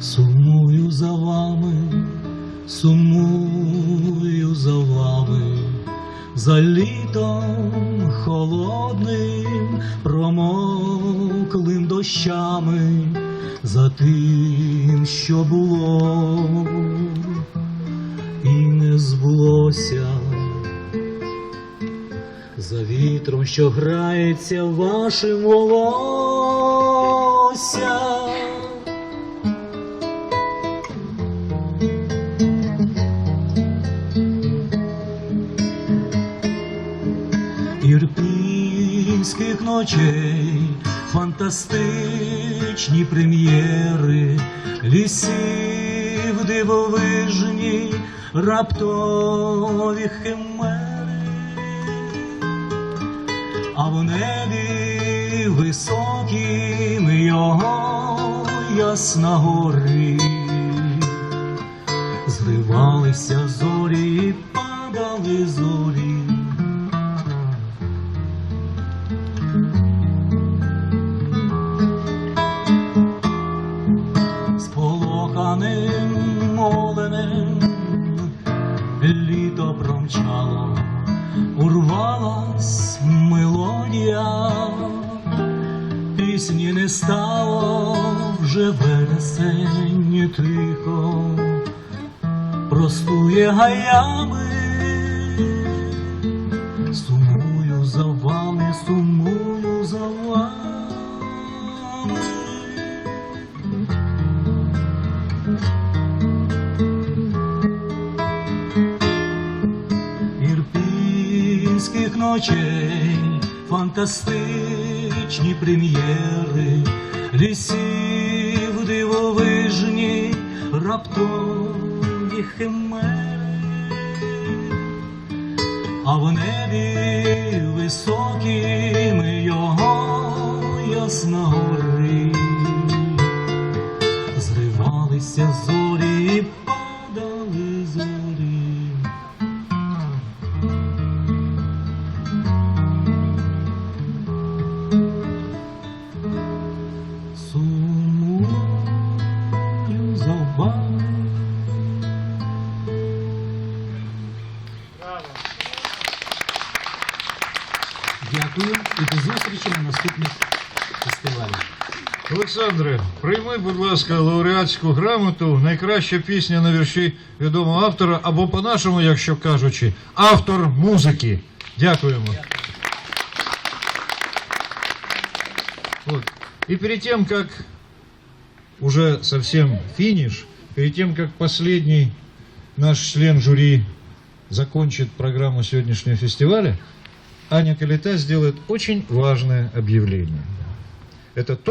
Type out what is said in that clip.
Сумую за вами, сумую за вами, за літом холодним, промоклим дощами, за тим, що було і не збулося. За вітром, що грається вашим волосся. Ірпінських ночей, фантастичні прем'єри, лісів дивовижні, раптові химери, а в небі високім його ясна гори, зривалися зорі, і падали зорі. Літо промчало, урвалась мелодія, пісні не стало вже вересень тихо, простує гаями, сумую за вами, сумую ірпінських ночей, фантастичні прем'єри, лісів дивовижні, раптові химери, а в небі високим його ясна Дякую і до зустрічі на наступних фестивалях. Олександре, прийми, будь ласка, лауреатську грамоту. Найкраща пісня на вірші відомого автора, або по-нашому, якщо кажучи, автор музики. Дякуємо. Вот. И перед тем, как уже совсем финиш, перед тем, как последний наш член жюри закончит программу сегодняшнего фестиваля, Аня Калита сделает очень важное объявление. Это то,